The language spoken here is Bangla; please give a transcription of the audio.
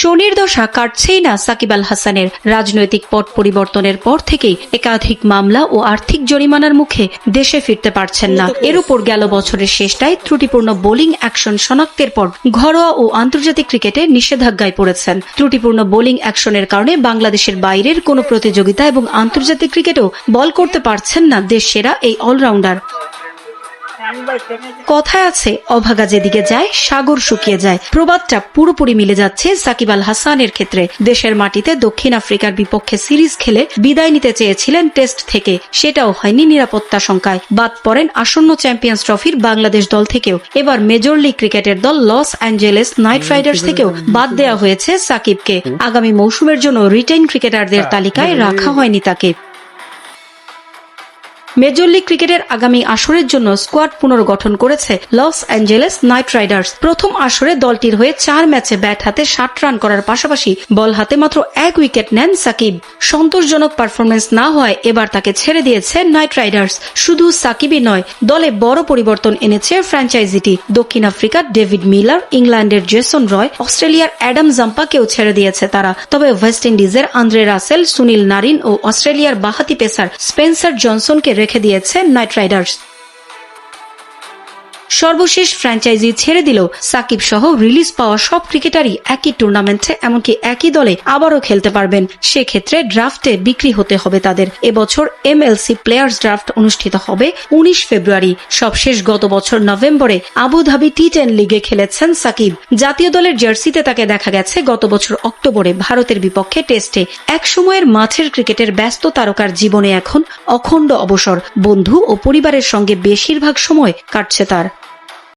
শনির দশা কাটছেই না সাকিব আল হাসানের রাজনৈতিক পট পরিবর্তনের পর থেকেই একাধিক মামলা ও আর্থিক জরিমানার মুখে দেশে ফিরতে পারছেন না। এর উপর গেল বছরের শেষটায় ত্রুটিপূর্ণ বোলিং অ্যাকশন শনাক্তের পর ঘরোয়া ও আন্তর্জাতিক ক্রিকেটে নিষেধাজ্ঞায় পড়েছেন। ত্রুটিপূর্ণ বোলিং অ্যাকশনের কারণে বাংলাদেশের বাইরের কোনো প্রতিযোগিতা এবং আন্তর্জাতিক ক্রিকেটেও বল করতে পারছেন না দেশ সেরা এই অলরাউন্ডার। কথায় আছে, অভাগা যেদিকে যায়, সাগর শুকিয়ে যায়। প্রবাদটা পুরোপুরি মিলে যাচ্ছে সাকিব আল হাসানের ক্ষেত্রে। দেশের মাটিতে দক্ষিণ আফ্রিকার বিপক্ষে সিরিজ খেলে বিদায় নিতে চেয়েছিলেন টেস্ট থেকে। সেটাও হয়নি নিরাপত্তা শঙ্কায়। বাদ পড়েন আসন্ন চ্যাম্পিয়ন্স ট্রফির বাংলাদেশ দল থেকেও। এবার মেজর লিগ ক্রিকেটের দল লস অ্যাঞ্জেলেস নাইট রাইডার্স থেকেও বাদ দেওয়া হয়েছে সাকিবকে। আগামী মৌসুমের জন্য রিটেন ক্রিকেটারদের তালিকায় রাখা হয়নি তাকে। মেজর লিগ ক্রিকেটের আগামী আসরের জন্য স্কোয়াড পুনর্গঠন করেছে লস অ্যাঞ্জেলেস নাইট রাইডার্স। প্রথম আসরে দলটির হয়ে চার ম্যাচে ব্যাট হাতে ষাট রান করার পাশাপাশি বল হাতে মাত্র এক উইকেট নেন সাকিব। সন্তোষজনক পারফরমেন্স না হওয়ায় এবার তাকে ছেড়ে দিয়েছে নাইট রাইডার্স। শুধু সাকিবই নয়, দলে বড় পরিবর্তন এনেছে ফ্র্যাঞ্চাইজিটি। দক্ষিণ আফ্রিকার ডেভিড মিলার, ইংল্যান্ডের জেসন রয়, অস্ট্রেলিয়ার অ্যাডাম জাম্পাকেও ছেড়ে দিয়েছে তারা। তবে ওয়েস্ট ইন্ডিজের আন্দ্রে রাসেল, সুনীল নারিন ও অস্ট্রেলিয়ার বাহাতি পেসার স্পেন্সার জনসনকে রেখে দিয়েছে নাইট রাইডার্স। সর্বশেষ ফ্র্যাঞ্চাইজি ছেড়ে দিল সাকিব সহ রিলিজ পাওয়া সব ক্রিকেটারই একই টুর্নামেন্টে এমনকি একই দলে আবারও খেলতে পারবেন। সেক্ষেত্রে ড্রাফটে বিক্রি হতে হবে তাদের। এবছর এমএলসি প্লেয়ার্স ড্রাফট অনুষ্ঠিত হবে উনিশ ফেব্রুয়ারি। সবশেষ গত বছর নভেম্বরে আবুধাবি টি টেন লিগে খেলেছেন সাকিব। জাতীয় দলের জার্সিতে তাকে দেখা গেছে গত বছর অক্টোবরে ভারতের বিপক্ষে টেস্টে। এক সময়ের মাঠের ক্রিকেটের ব্যস্ত তারকার জীবনে এখন অখণ্ড অবসর। বন্ধু ও পরিবারের সঙ্গে বেশিরভাগ সময় কাটছে তার।